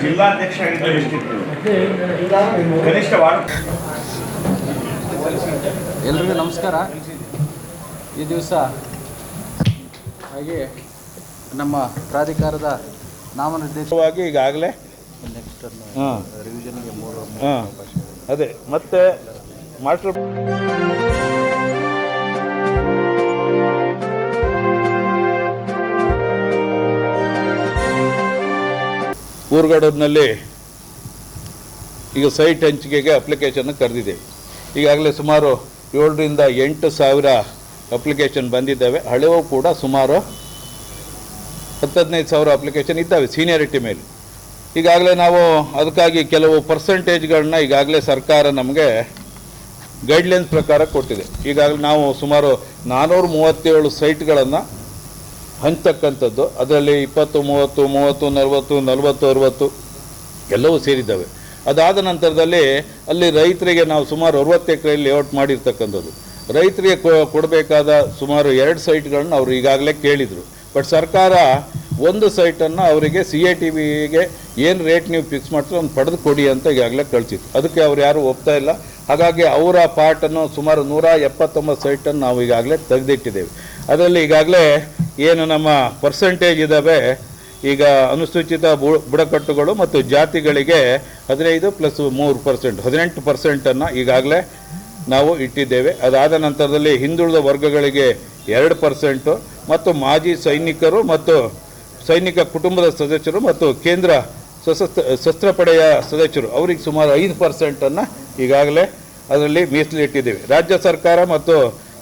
ಜಿಲ್ಲಾಧ್ಯಕ್ಷ ಆಗಿದ್ದರೆ ಎಷ್ಟಿತ್ತು? ಕನಿಷ್ಠ ವಾರ್ಡ್. ಎಲ್ರಿಗೂ ನಮಸ್ಕಾರ. ಈ ದಿವಸ ಹಾಗೆ ನಮ್ಮ ಪ್ರಾಧಿಕಾರದ ನಾಮನಿರ್ದೇಶವಾಗಿ ಈಗಾಗಲೇ ನೆಕ್ಸ್ಟ್ ಹಾಂ ರಿವಿಷನ್ಗೆ ಮೂರು ಹಾಂ. ಅದೇ. ಮತ್ತೆ ಮಾಸ್ಟರ್ ಊರುಗಡೂರಿನಲ್ಲಿ ಈಗ ಸೈಟ್ ಹಂಚಿಕೆಗೆ ಅಪ್ಲಿಕೇಶನ್ ಕರೆದಿದೆ. ಈಗಾಗಲೇ ಸುಮಾರು ಏಳರಿಂದ ಎಂಟು ಸಾವಿರ ಅಪ್ಲಿಕೇಶನ್ ಬಂದಿದ್ದಾವೆ. ಹಳೆಯವು ಕೂಡ ಸುಮಾರು ಹತ್ತು ಹದಿನೈದು ಸಾವಿರ ಅಪ್ಲಿಕೇಶನ್ ಇದ್ದಾವೆ ಸೀನಿಯರಿಟಿ ಮೇಲೆ. ಈಗಾಗಲೇ ನಾವು ಅದಕ್ಕಾಗಿ ಕೆಲವು ಪರ್ಸೆಂಟೇಜ್ಗಳನ್ನ ಈಗಾಗಲೇ ಸರ್ಕಾರ ನಮಗೆ ಗೈಡ್ಲೈನ್ಸ್ ಪ್ರಕಾರ ಕೊಟ್ಟಿದೆ. ಈಗಾಗಲೇ ನಾವು ಸುಮಾರು ನಾನ್ನೂರ ಮೂವತ್ತೇಳು ಸೈಟ್ಗಳನ್ನು ಹಂಚತಕ್ಕಂಥದ್ದು ಅದರಲ್ಲಿ ಇಪ್ಪತ್ತು, ಮೂವತ್ತು ಮೂವತ್ತು, ನಲವತ್ತು ನಲವತ್ತು, ಅರುವತ್ತು ಎಲ್ಲವೂ ಸೇರಿದ್ದಾವೆ. ಅದಾದ ನಂತರದಲ್ಲಿ ಅಲ್ಲಿ ರೈತರಿಗೆ ನಾವು ಸುಮಾರು ಅರವತ್ತು ಎಕರೆ ಲೇಔಟ್ ಮಾಡಿರ್ತಕ್ಕಂಥದ್ದು. ರೈತರಿಗೆ ಕೊಡಬೇಕಾದ ಸುಮಾರು ಎರಡು ಸೈಟ್ಗಳನ್ನು ಅವರು ಈಗಾಗಲೇ ಕೇಳಿದರು. ಬಟ್ ಸರ್ಕಾರ ಒಂದು ಸೈಟನ್ನು ಅವರಿಗೆ ಸಿ ಎ ಟಿ ವಿಗೆ ಏನು ರೇಟ್ ನೀವು ಫಿಕ್ಸ್ ಮಾಡ್ತೀರೋ ಒಂದು ಪಡೆದು ಕೊಡಿ ಅಂತ ಈಗಾಗಲೇ ಕಳಿಸಿತ್ತು. ಅದಕ್ಕೆ ಅವ್ರು ಯಾರೂ ಒಪ್ತಾ ಇಲ್ಲ. ಹಾಗಾಗಿ ಅವರ ಪಾರ್ಟನ್ನು ಸುಮಾರು ನೂರ ಎಪ್ಪತ್ತೊಂಬತ್ತು ಸೈಟನ್ನು ನಾವು ಈಗಾಗಲೇ ತೆಗೆದಿಟ್ಟಿದ್ದೇವೆ. ಅದರಲ್ಲಿ ಈಗಾಗಲೇ ಏನು ನಮ್ಮ ಪರ್ಸೆಂಟೇಜ್ ಇದ್ದಾವೆ ಈಗ ಅನುಸೂಚಿತ ಬುಡಕಟ್ಟುಗಳು ಮತ್ತು ಜಾತಿಗಳಿಗೆ ಹದಿನೈದು ಪ್ಲಸ್ ಮೂರು ಪರ್ಸೆಂಟ್ ಹದಿನೆಂಟು ಪರ್ಸೆಂಟನ್ನು ಈಗಾಗಲೇ ನಾವು ಇಟ್ಟಿದ್ದೇವೆ. ಅದಾದ ನಂತರದಲ್ಲಿ ಹಿಂದುಳಿದ ವರ್ಗಗಳಿಗೆ ಎರಡು ಪರ್ಸೆಂಟು ಮತ್ತು ಮಾಜಿ ಸೈನಿಕರು ಮತ್ತು ಸೈನಿಕ ಕುಟುಂಬದ ಸದಸ್ಯರು ಮತ್ತು ಕೇಂದ್ರ ಸಶಸ್ತ್ರ ಶಸ್ತ್ರಪಡೆಯ ಸದಸ್ಯರು, ಅವರಿಗೆ ಸುಮಾರು ಐದು ಪರ್ಸೆಂಟನ್ನು ಈಗಾಗಲೇ ಅದರಲ್ಲಿ ಮೀಸಲಿಟ್ಟಿದ್ದೇವೆ. ರಾಜ್ಯ ಸರ್ಕಾರ ಮತ್ತು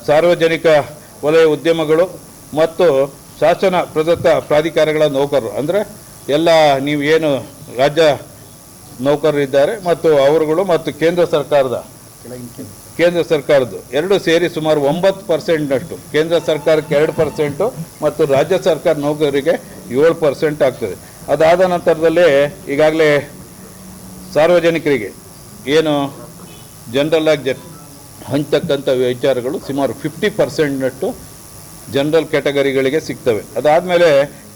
ಸಾರ್ವಜನಿಕ ವಲಯ ಉದ್ಯಮಗಳು ಮತ್ತು ಶಾಸನ ಪ್ರದತ್ತ ಪ್ರಾಧಿಕಾರಗಳ ನೌಕರರು. ಅಂದರೆ ಎಲ್ಲ ನೀವು ಏನು ರಾಜ್ಯ ನೌಕರರಿದ್ದಾರೆ ಮತ್ತು ಅವರುಗಳು ಮತ್ತು ಕೇಂದ್ರ ಸರ್ಕಾರದ ಕೇಂದ್ರ ಸರ್ಕಾರದ್ದು. ಎರಡು ಸೇರಿ ಸುಮಾರು ಒಂಬತ್ತು ಪರ್ಸೆಂಟ್ನಷ್ಟು. ಕೇಂದ್ರ ಸರ್ಕಾರಕ್ಕೆ ಎರಡು ಪರ್ಸೆಂಟು ಮತ್ತು ರಾಜ್ಯ ಸರ್ಕಾರ ನೌಕರರಿಗೆ ಏಳು ಪರ್ಸೆಂಟ್ ಆಗ್ತದೆ. ಅದಾದ ನಂತರದಲ್ಲಿ ಈಗಾಗಲೇ ಸಾರ್ವಜನಿಕರಿಗೆ ಏನು ಜನರಲ್ ಆಗಿ ಜ, ಹಂಚತಕ್ಕಂಥ ವಿಚಾರಗಳು ಸುಮಾರು ಫಿಫ್ಟಿ ಪರ್ಸೆಂಟ್ನಷ್ಟು ಜನರಲ್ ಕ್ಯಾಟಗರಿಗಳಿಗೆ ಸಿಗ್ತವೆ. ಅದಾದಮೇಲೆ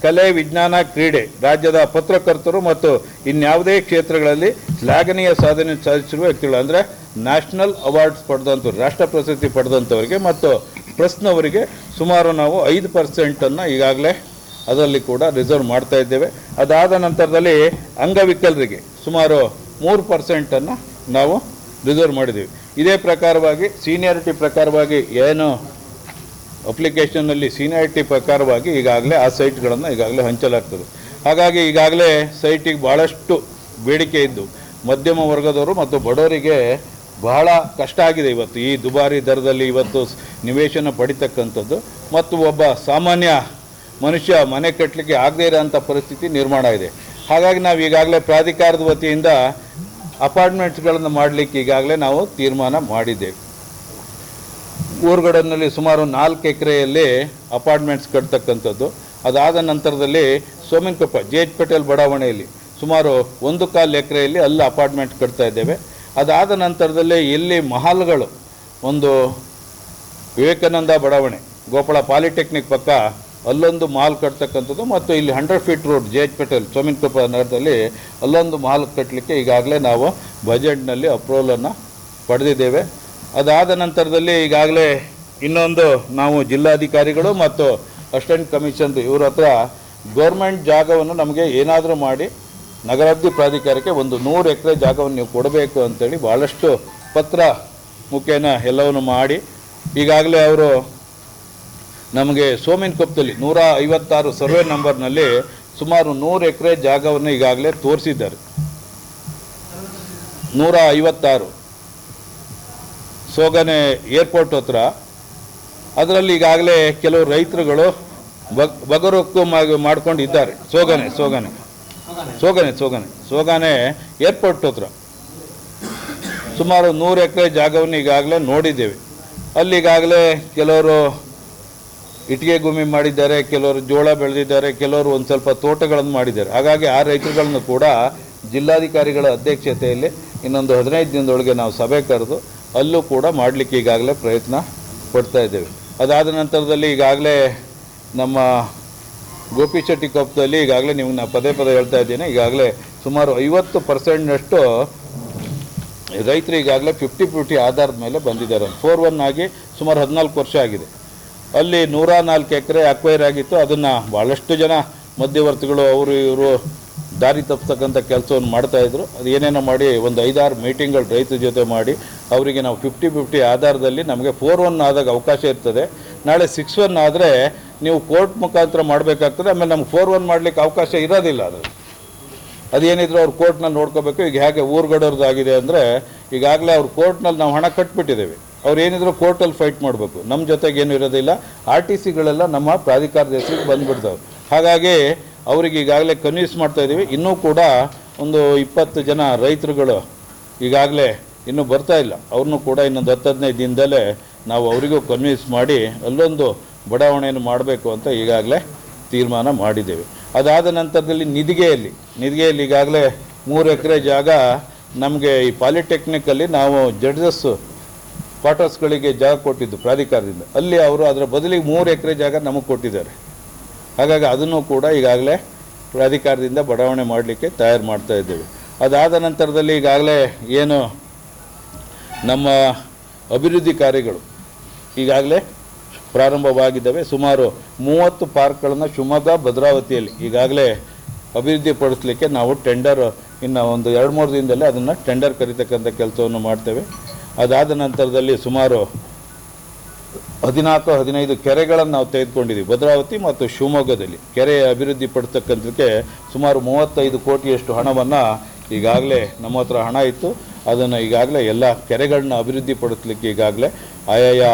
ಕಲೆ, ವಿಜ್ಞಾನ, ಕ್ರೀಡೆ ರಾಜ್ಯದ ಪತ್ರಕರ್ತರು ಮತ್ತು ಇನ್ಯಾವುದೇ ಕ್ಷೇತ್ರಗಳಲ್ಲಿ ಶ್ಲಾಘನೀಯ ಸಾಧನೆ ಸಾಧಿಸಿರುವ ವ್ಯಕ್ತಿಗಳು. ಅಂದರೆ ನ್ಯಾಷನಲ್ ಅವಾರ್ಡ್ಸ್ ಪಡೆದಂಥವ್ರು, ರಾಷ್ಟ್ರ ಪ್ರಶಸ್ತಿ ಪಡೆದಂಥವರಿಗೆ ಮತ್ತು ಪ್ರೆಸ್ನವರಿಗೆ ಸುಮಾರು ನಾವು ಐದು ಪರ್ಸೆಂಟನ್ನು ಈಗಾಗಲೇ ಅದರಲ್ಲಿ ಕೂಡ ರಿಸರ್ವ್ ಮಾಡ್ತಾ ಇದ್ದೇವೆ. ಅದಾದ ನಂತರದಲ್ಲಿ ಅಂಗವಿಕಲರಿಗೆ ಸುಮಾರು ಮೂರು ಪರ್ಸೆಂಟನ್ನು ನಾವು ರಿಸರ್ವ್ ಮಾಡಿದ್ದೀವಿ. ಇದೇ ಪ್ರಕಾರವಾಗಿ, ಸೀನಿಯಾರಿಟಿ ಪ್ರಕಾರವಾಗಿ ಏನು ಅಪ್ಲಿಕೇಶನ್ನಲ್ಲಿ ಸೀನಿಯಾರಿಟಿ ಪ್ರಕಾರವಾಗಿ ಈಗಾಗಲೇ ಆ ಸೈಟ್ಗಳನ್ನು ಈಗಾಗಲೇ ಹಂಚಲಾಗ್ತದೆ. ಹಾಗಾಗಿ ಈಗಾಗಲೇ ಸೈಟಿಗೆ ಭಾಳಷ್ಟು ಬೇಡಿಕೆ ಇದ್ದು, ಮಧ್ಯಮ ವರ್ಗದವರು ಮತ್ತು ಬಡವರಿಗೆ ಬಹಳ ಕಷ್ಟ ಆಗಿದೆ ಇವತ್ತು. ಈ ದುಬಾರಿ ದರದಲ್ಲಿ ಇವತ್ತು ನಿವೇಶನ ಪಡಿತಕ್ಕಂಥದ್ದು ಮತ್ತು ಒಬ್ಬ ಸಾಮಾನ್ಯ ಮನುಷ್ಯ ಮನೆ ಕಟ್ಟಲಿಕ್ಕೆ ಆಗದೇ ಇರೋಂಥ ಪರಿಸ್ಥಿತಿ ನಿರ್ಮಾಣ ಇದೆ. ಹಾಗಾಗಿ ನಾವು ಈಗಾಗಲೇ ಪ್ರಾಧಿಕಾರದ ವತಿಯಿಂದ ಅಪಾರ್ಟ್ಮೆಂಟ್ಸ್ಗಳನ್ನು ಮಾಡಲಿಕ್ಕೆ ಈಗಾಗಲೇ ನಾವು ತೀರ್ಮಾನ ಮಾಡಿದ್ದೇವೆ. ಊರುಗಡನಲ್ಲಿ ಸುಮಾರು ನಾಲ್ಕು ಎಕರೆಯಲ್ಲಿ ಅಪಾರ್ಟ್ಮೆಂಟ್ಸ್ ಕಟ್ತಕ್ಕಂಥದ್ದು. ಅದಾದ ನಂತರದಲ್ಲಿ ಸೋಮಿನಕೊಪ್ಪ ಜೆ ಎಚ್ ಪಟೇಲ್ ಬಡಾವಣೆಯಲ್ಲಿ ಸುಮಾರು ಒಂದು ಕಾಲು ಎಕರೆಯಲ್ಲಿ ಅಲ್ಲಿ ಅಪಾರ್ಟ್ಮೆಂಟ್ ಕಟ್ತಾ ಇದ್ದೇವೆ. ಅದಾದ ನಂತರದಲ್ಲಿ ಎಲ್ಲಿ ಮಹಲ್ಗಳು, ಒಂದು ವಿವೇಕಾನಂದ ಬಡಾವಣೆ ಗೋಪಾಳ ಪಾಲಿಟೆಕ್ನಿಕ್ ಪಕ್ಕ ಅಲ್ಲೊಂದು ಮಾಲ್ ಕಟ್ತಕ್ಕಂಥದ್ದು ಮತ್ತು ಇಲ್ಲಿ hundred feet road, J H Patel Sominkoppa ನಗರದಲ್ಲಿ ಅಲ್ಲೊಂದು ಮಾಲ್ ಕಟ್ಟಲಿಕ್ಕೆ ಈಗಾಗಲೇ ನಾವು ಬಜೆಟ್ನಲ್ಲಿ ಅಪ್ರೂವಲನ್ನು ಪಡೆದಿದ್ದೇವೆ. ಅದಾದ ನಂತರದಲ್ಲಿ ಈಗಾಗಲೇ ಇನ್ನೊಂದು ನಾವು ಜಿಲ್ಲಾಧಿಕಾರಿಗಳು ಮತ್ತು ಅಸಿಸ್ಟೆಂಟ್ ಕಮಿಷನ್ ಇವ್ರ ಹತ್ರ ಗೌರ್ಮೆಂಟ್ ಜಾಗವನ್ನು ನಮಗೆ ಏನಾದರೂ ಮಾಡಿ ನಗರಾಭಿವೃದ್ಧಿ ಪ್ರಾಧಿಕಾರಕ್ಕೆ ಒಂದು ನೂರು ಎಕರೆ ಜಾಗವನ್ನು ನೀವು ಕೊಡಬೇಕು ಅಂತೇಳಿ ಭಾಳಷ್ಟು ಪತ್ರ ಮುಖೇನ ಎಲ್ಲವನ್ನು ಮಾಡಿ ಈಗಾಗಲೇ ಅವರು ನಮಗೆ ಸೋಮಿನಕೊಪ್ಪದಲ್ಲಿ ನೂರ ಐವತ್ತಾರು ಸರ್ವೆ ನಂಬರ್ನಲ್ಲಿ ಸುಮಾರು ನೂರು ಎಕರೆ ಜಾಗವನ್ನು ಈಗಾಗಲೇ ತೋರಿಸಿದ್ದಾರೆ. ನೂರ ಐವತ್ತಾರು. ಸೋಗನೆ ಏರ್ಪೋರ್ಟ್ ಹತ್ರ. ಅದರಲ್ಲಿ ಈಗಾಗಲೇ ಕೆಲವು ರೈತರುಗಳು ಬಗ್, ಬಗರೊಕ್ಕು ಮಾಡ್ಕೊಂಡಿದ್ದಾರೆ. ಸೋಗನೆ ಸೋಗನೆ. ಸೋಗನೆ ಸೋಗನೆ. ಸೋಗನೆ ಏರ್ಪೋರ್ಟ್ ಹತ್ರ. ಸುಮಾರು ನೂರು ಎಕರೆ ಜಾಗವನ್ನು ಈಗಾಗಲೇ ನೋಡಿದ್ದೇವೆ. ಅಲ್ಲಿ ಈಗಾಗಲೇ ಕೆಲವರು ಇಟ್ಟಿಗೆ ಗುಮಿ ಮಾಡಿದ್ದಾರೆ, ಕೆಲವರು ಜೋಳ ಬೆಳೆದಿದ್ದಾರೆ, ಕೆಲವರು ಒಂದು ಸ್ವಲ್ಪ ತೋಟಗಳನ್ನು ಮಾಡಿದ್ದಾರೆ. ಹಾಗಾಗಿ ಆ ರೈತರುಗಳನ್ನು ಕೂಡ ಜಿಲ್ಲಾಧಿಕಾರಿಗಳ ಅಧ್ಯಕ್ಷತೆಯಲ್ಲಿ ಇನ್ನೊಂದು ಹದಿನೈದು ದಿನದೊಳಗೆ ನಾವು ಸಭೆ ಕರೆದು ಅಲ್ಲೂ ಕೂಡ ಮಾಡಲಿಕ್ಕೆ ಈಗಾಗಲೇ ಪ್ರಯತ್ನ ಪಡ್ತಾ ಇದ್ದೇವೆ. ಅದಾದ ನಂತರದಲ್ಲಿ ಈಗಾಗಲೇ ನಮ್ಮ ಗೋಪಿಚೆಟ್ಟಿ ಕಪ್ದಲ್ಲಿ ಈಗಾಗಲೇ ನಿಮ್ಗೆ ನಾನು ಪದೇ ಪದೇ ಹೇಳ್ತಾ ಇದ್ದೀನಿ, ಈಗಾಗಲೇ ಸುಮಾರು ಐವತ್ತು ಪರ್ಸೆಂಟ್ನಷ್ಟು ರೈತರು ಈಗಾಗಲೇ ಫಿಫ್ಟಿ ಫಿಫ್ಟಿ ಆಧಾರದ ಮೇಲೆ ಬಂದಿದ್ದಾರೆ. ಫೋರ್ ಒನ್ ಆಗಿ ಸುಮಾರು ಹದಿನಾಲ್ಕು ವರ್ಷ ಆಗಿದೆ. ಅಲ್ಲಿ ನೂರ ನಾಲ್ಕು ಎಕರೆ ಅಕ್ವೈರ್ ಆಗಿತ್ತು, ಅದನ್ನು ಭಾಳಷ್ಟು ಜನ ಮಧ್ಯವರ್ತಿಗಳು, ಅವರು ಇವರು ದಾರಿ ತಪ್ಪಿಸ್ತಕ್ಕಂಥ ಕೆಲಸವನ್ನು ಮಾಡ್ತಾಯಿದ್ರು ಅದು ಏನೇನೋ ಮಾಡಿ ಒಂದು ಐದಾರು ಮೀಟಿಂಗ್ಗಳು ರೈತರ ಜೊತೆ ಮಾಡಿ ಅವರಿಗೆ ನಾವು ಫಿಫ್ಟಿ ಫಿಫ್ಟಿ ಆಧಾರದಲ್ಲಿ ನಮಗೆ ಫೋರ್ ಒನ್ ಆದಾಗ ಅವಕಾಶ ಇರ್ತದೆ. ನಾಳೆ ಸಿಕ್ಸ್ ಒನ್ ಆದರೆ ನೀವು ಕೋರ್ಟ್ ಮುಖಾಂತರ ಮಾಡಬೇಕಾಗ್ತದೆ. ಆಮೇಲೆ ನಮ್ಗೆ ಫೋರ್ ಒನ್ ಮಾಡಲಿಕ್ಕೆ ಅವಕಾಶ ಇರೋದಿಲ್ಲ ಅದು ಅದೇನಿದ್ರು ಅವ್ರು ಕೋರ್ಟ್ನಲ್ಲಿ ನೋಡ್ಕೋಬೇಕು. ಈಗ ಹೇಗೆ ಊರುಗಡೋರ್ದಾಗಿದೆ ಅಂದರೆ ಈಗಾಗಲೇ ಅವ್ರು ಕೋರ್ಟ್ನಲ್ಲಿ ನಾವು ಹಣ ಕಟ್ಬಿಟ್ಟಿದ್ದೇವೆ. ಅವ್ರು ಏನಿದ್ರು ಕೋರ್ಟಲ್ಲಿ ಫೈಟ್ ಮಾಡಬೇಕು. ನಮ್ಮ ಜೊತೆಗೆ ಏನು ಇರೋದಿಲ್ಲ ಆರ್ ಟಿ ಸಿಗಳೆಲ್ಲ ನಮ್ಮ ಪ್ರಾಧಿಕಾರದ ಹೆಸರಿಗೆ ಬಂದ್ಬಿಡ್ತಾವೆ. ಹಾಗಾಗಿ ಅವ್ರಿಗೆ ಈಗಾಗಲೇ ಕನ್ವಿನ್ಸ್ ಮಾಡ್ತಾ ಇದ್ದೀವಿ. ಇನ್ನೂ ಕೂಡ ಒಂದು ಇಪ್ಪತ್ತು ಜನ ರೈತರುಗಳು ಈಗಾಗಲೇ ಇನ್ನೂ ಬರ್ತಾ ಇಲ್ಲ. ಅವ್ರನ್ನೂ ಕೂಡ ಇನ್ನೊಂದು ಹತ್ತು ಹದಿನೈದು ದಿನದಲ್ಲೇ ನಾವು ಅವರಿಗೂ ಕನ್ವಿನ್ಸ್ ಮಾಡಿ ಅಲ್ಲೊಂದು ಬಡಾವಣೆಯನ್ನು ಮಾಡಬೇಕು ಅಂತ ಈಗಾಗಲೇ ತೀರ್ಮಾನ ಮಾಡಿದ್ದೇವೆ. ಅದಾದ ನಂತರದಲ್ಲಿ ನಿದಿಗೆಯಲ್ಲಿ ನಿದಿಗೆಯಲ್ಲಿ ಈಗಾಗಲೇ ಮೂರು ಎಕರೆ ಜಾಗ ನಮಗೆ ಈ ಪಾಲಿಟೆಕ್ನಿಕಲ್ಲಿ ನಾವು ಜಡ್ಜಸ್ ಕ್ವಾರ್ಟರ್ಸ್ಗಳಿಗೆ ಜಾಗ ಕೊಟ್ಟಿದ್ದು ಪ್ರಾಧಿಕಾರದಿಂದ. ಅಲ್ಲಿ ಅವರು ಅದರ ಬದಲಿಗೆ ಮೂರು ಎಕರೆ ಜಾಗ ನಮಗೆ ಕೊಟ್ಟಿದ್ದಾರೆ. ಹಾಗಾಗಿ ಅದನ್ನು ಕೂಡ ಈಗಾಗಲೇ ಪ್ರಾಧಿಕಾರದಿಂದ ಬಡಾವಣೆ ಮಾಡಲಿಕ್ಕೆ ತಯಾರು ಮಾಡ್ತಾ ಇದ್ದೇವೆ. ಅದಾದ ನಂತರದಲ್ಲಿ ಈಗಾಗಲೇ ಏನು ನಮ್ಮ ಅಭಿವೃದ್ಧಿ ಕಾರ್ಯಗಳು ಈಗಾಗಲೇ ಪ್ರಾರಂಭವಾಗಿದ್ದಾವೆ. ಸುಮಾರು ಮೂವತ್ತು ಪಾರ್ಕ್ಗಳನ್ನು ಶಿವಮೊಗ್ಗ, ಭದ್ರಾವತಿಯಲ್ಲಿ ಈಗಾಗಲೇ ಅಭಿವೃದ್ಧಿಪಡಿಸಲಿಕ್ಕೆ ನಾವು ಟೆಂಡರ್ ಇನ್ನು ಒಂದು ಎರಡು ಮೂರು ದಿನದಲ್ಲಿ ಅದನ್ನು ಟೆಂಡರ್ ಕರೀತಕ್ಕಂಥ ಕೆಲಸವನ್ನು ಮಾಡ್ತೇವೆ. ಅದಾದ ನಂತರದಲ್ಲಿ ಸುಮಾರು ಹದಿನಾಲ್ಕು, ಹದಿನೈದು ಕೆರೆಗಳನ್ನು ನಾವು ತೆಗೆದುಕೊಂಡಿದ್ದೀವಿ. ಭದ್ರಾವತಿ ಮತ್ತು ಶಿವಮೊಗ್ಗದಲ್ಲಿ. ಕೆರೆ ಅಭಿವೃದ್ಧಿ ಪಡ್ತಕ್ಕಂಥಕ್ಕೆ ಸುಮಾರು ಮೂವತ್ತೈದು ಕೋಟಿಯಷ್ಟು ಹಣವನ್ನು ಈಗಾಗಲೇ ನಮ್ಮ ಹತ್ರ ಹಣ ಇತ್ತು. ಅದನ್ನು ಈಗಾಗಲೇ ಎಲ್ಲ ಕೆರೆಗಳನ್ನ ಅಭಿವೃದ್ಧಿ ಪಡಿಸ್ಲಿಕ್ಕೆ ಈಗಾಗಲೇ ಆಯಾಯ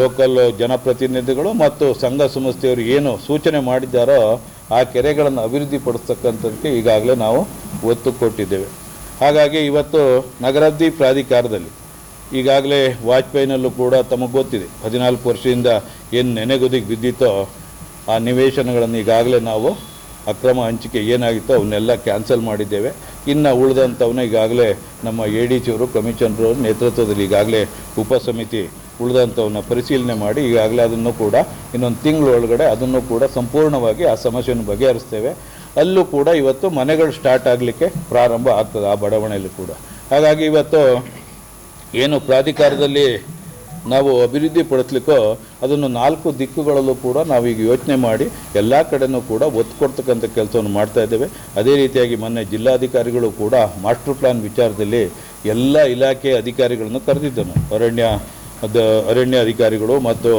ಲೋಕಲ್ ಜನಪ್ರತಿನಿಧಿಗಳು ಮತ್ತು ಸಂಘ ಸಂಸ್ಥೆಯವರು ಏನು ಸೂಚನೆ ಮಾಡಿದ್ದಾರೋ ಆ ಕೆರೆಗಳನ್ನು ಅಭಿವೃದ್ಧಿ ಪಡಿಸ್ತಕ್ಕಂಥದ್ದಕ್ಕೆ ಈಗಾಗಲೇ ನಾವು ಒತ್ತು ಕೊಟ್ಟಿದ್ದೇವೆ. ಹಾಗಾಗಿ ಇವತ್ತು ನಗರಾಭಿವೃದ್ಧಿ ಪ್ರಾಧಿಕಾರದಲ್ಲಿ ಈಗಾಗಲೇ ವಾಜಪೇಯಿನಲ್ಲೂ ಕೂಡ ತಮಗೆ ಗೊತ್ತಿದೆ ಹದಿನಾಲ್ಕು ವರ್ಷದಿಂದ ಏನು ನೆನೆಗುದಿಗೆ ಬಿದ್ದಿತ್ತೋ ಆ ನಿವೇಶನಗಳನ್ನು ಈಗಾಗಲೇ ನಾವು ಅಕ್ರಮ ಹಂಚಿಕೆ ಏನಾಗಿತ್ತೋ ಅವನ್ನೆಲ್ಲ ಕ್ಯಾನ್ಸಲ್ ಮಾಡಿದ್ದೇವೆ. ಇನ್ನು ಉಳಿದಂಥವನ್ನ ಈಗಾಗಲೇ ನಮ್ಮ ಎ ಡಿ ಜಿಯವರು ಕಮಿಷನರು ನೇತೃತ್ವದಲ್ಲಿ ಈಗಾಗಲೇ ಉಪಸಮಿತಿ ಉಳಿದಂಥವನ್ನ ಪರಿಶೀಲನೆ ಮಾಡಿ ಈಗಾಗಲೇ ಅದನ್ನು ಕೂಡ ಇನ್ನೊಂದು ತಿಂಗಳ ಒಳಗಡೆ ಅದನ್ನು ಕೂಡ ಸಂಪೂರ್ಣವಾಗಿ ಆ ಸಮಸ್ಯೆಯನ್ನು ಬಗೆಹರಿಸ್ತೇವೆ. ಅಲ್ಲೂ ಕೂಡ ಇವತ್ತು ಮನೆಗಳು ಸ್ಟಾರ್ಟ್ ಆಗಲಿಕ್ಕೆ ಪ್ರಾರಂಭ ಆಗ್ತದೆ ಆ ಬಡಾವಣೆಯಲ್ಲಿ ಕೂಡ. ಹಾಗಾಗಿ ಇವತ್ತು ಏನು ಪ್ರಾಧಿಕಾರದಲ್ಲಿ ನಾವು ಅಭಿವೃದ್ಧಿ ಪಡಿಸ್ಲಿಕ್ಕೋ ಅದನ್ನು ನಾಲ್ಕು ದಿಕ್ಕುಗಳಲ್ಲೂ ಕೂಡ ನಾವೀಗ ಯೋಚನೆ ಮಾಡಿ ಎಲ್ಲ ಕಡೆನೂ ಕೂಡ ಒತ್ತು ಕೊಡ್ತಕ್ಕಂಥ ಕೆಲಸವನ್ನು ಮಾಡ್ತಾ ಇದ್ದೇವೆ. ಅದೇ ರೀತಿಯಾಗಿ ಮೊನ್ನೆ ಜಿಲ್ಲಾಧಿಕಾರಿಗಳು ಕೂಡ ಮಾಸ್ಟರ್ ಪ್ಲಾನ್ ವಿಚಾರದಲ್ಲಿ ಎಲ್ಲ ಇಲಾಖೆ ಅಧಿಕಾರಿಗಳನ್ನು ಕರೆದಿದ್ದನು. ಅರಣ್ಯ, ಅದು ಅರಣ್ಯ ಅಧಿಕಾರಿಗಳು ಮತ್ತು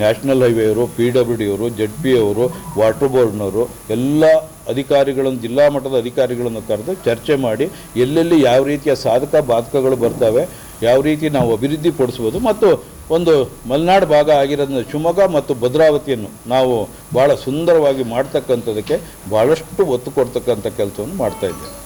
ನ್ಯಾಷನಲ್ ಹೈವೇಯವರು, ಪಿ ಡಬ್ಲ್ಯೂ ಡಿ ಅವರು ಜೆಡ್ ಪಿ ಅವರು ವಾಟರ್ ಬೋರ್ಡ್ನವರು ಎಲ್ಲ ಅಧಿಕಾರಿಗಳನ್ನು, ಜಿಲ್ಲಾ ಮಟ್ಟದ ಅಧಿಕಾರಿಗಳನ್ನು ಕರೆದು ಚರ್ಚೆ ಮಾಡಿ ಎಲ್ಲೆಲ್ಲಿ ಯಾವ ರೀತಿಯ ಸಾಧಕ ಬಾಧಕಗಳು ಬರ್ತವೆ ಯಾವ ರೀತಿ ನಾವು ಅಭಿವೃದ್ಧಿ ಪಡಿಸ್ಬೋದು ಮತ್ತು ಒಂದು ಮಲೆನಾಡು ಭಾಗ ಆಗಿರೋದ್ರಿಂದ ಶಿವಮೊಗ್ಗ ಮತ್ತು ಭದ್ರಾವತಿಯನ್ನು ನಾವು ಭಾಳ ಸುಂದರವಾಗಿ ಮಾಡ್ತಕ್ಕಂಥದಕ್ಕೆ ಭಾಳಷ್ಟು ಒತ್ತು ಕೊಡ್ತಕ್ಕಂಥ ಕೆಲಸವನ್ನು ಮಾಡ್ತಾ ಇದ್ದೇವೆ.